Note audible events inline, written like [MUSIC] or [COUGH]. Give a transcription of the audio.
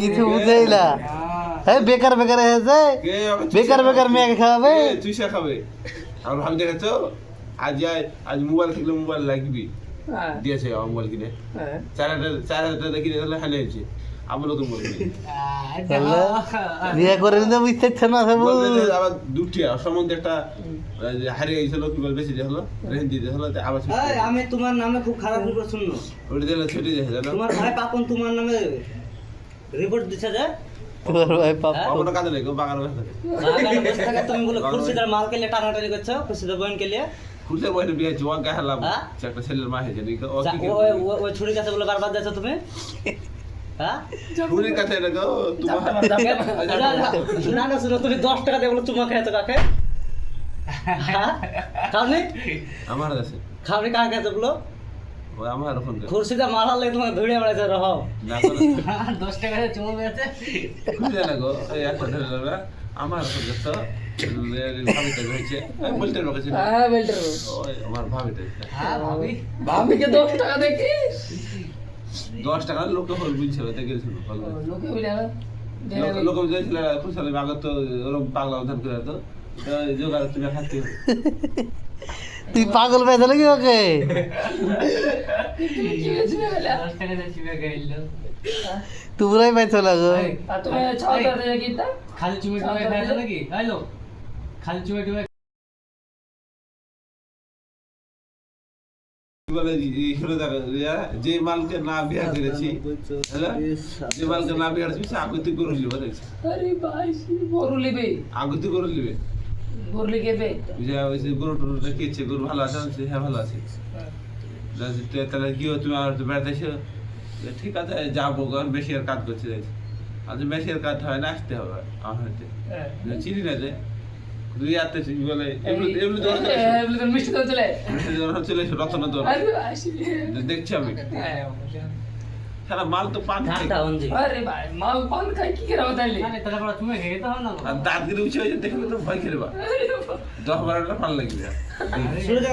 কিছু বুঝেই না। এই বেকার বেকার হয়েছে বেকার বেকার খাবে? মেয়েকে খাওয়াবে? তুই চা খাবে? আমার ভাবি দেখেছ? আজ আজ মোবাইল থাকলে মোবাইল লাগবি। দিয়েছে আমার মোবাইল কিনে। চার হাজার চার হাজার টাকা কিনে তাহলে হালে হয়েছে। আমার নতুন মোবাইল বিয়ে করে নিতে বুঝতে ইচ্ছে না সবু আবার দুটি সম্বন্ধে একটা হারিয়ে গেছিল কি বল বেশি দিয়ে হলো রেহেন দিয়ে হলো আবার আমি তোমার নামে খুব খারাপ শুনলো ওটা দিলে ছুটি দিয়ে তোমার ভাই পাপন তোমার নামে রিপোর্ট দিচ্ছে যে? তোর ভাই পাপ কোনো কাজে নেই বাগান বসে থাকে। বাগানে বসে থাকে তুমি বলে খুরশিদার লিয়ে টানাটানি করছ খুরশিদার লিয়ে বিয়ে হ্যাঁ? সে একটা ছেলের মা হয়েছে নাকি ও ও- ও- ও- ওই ছুরি কাছে বলে বারবার যাচ্ছ তুমি? হ্যাঁ? ছুরির কাছে এটা গো তোমার না, না, না না শুনো তুমি দশ টাকা দিয়ে বলো খেয়েছো কাকে? হ্যাঁ? খাওনি? আমার কাছে। খাওনি বলো? ও আমার ফোন করে খুরশিদা মারার লাগে তোমাকে ধরে বেড়াইছে রহ। না [LAUGHS] দশ টাকা চুমা পেয়েছে। খুঁজে না গো একটা ধরে নেবে আমার ফোন করতো ভাবিটা হয়েছে বলতে। ওই আমার ভাবিটা ভাবিকে দশ টাকা দেখি দশ টাকা লোকে হল বুঝছে ওতে গেছিল লোকে না? লোকে বুঝেছিল খুশালে ওরকম পাগলা উদ্ধার করে তো। জোগাড় তুমি খাতে হবে [LAUGHS] তুই পাগল পেয়েছে নাকি ওকে? তোমরাই পাইছো না গো। খালি চুমে টুমে খাইছো নাকি? খালি চুমে টুমে যে মালকে না বিয়া করেছি যে মালকে না বিয়া করেছি আগুতি করে লিবে আগুতি করে লিবে গরু টরু গরু ভালো আছে? হ্যাঁ ভালো আছে। তাহলে কি তুমি বেড়াতে এসো। ঠিক আছে যাব কারণ বেশি আর কাজ করতে যাচ্ছি আজ বেশি আর কাজ হয় না আসতে হবে আমার হাতে। চিনি না যে? দুই হাতে চিনি বলে তো চলে। তো দেখছি আমি। সারা মাল তো পান খাই। আরে ভাই মাল পান খাই কি করে তাইলে? তাহলে পরে তুমি খেয়ে তো না আর দাঁত গিরে উঠে দেখবে তো ভয় খেলবা। দশ বারোটা পান লাগবে। সুরজ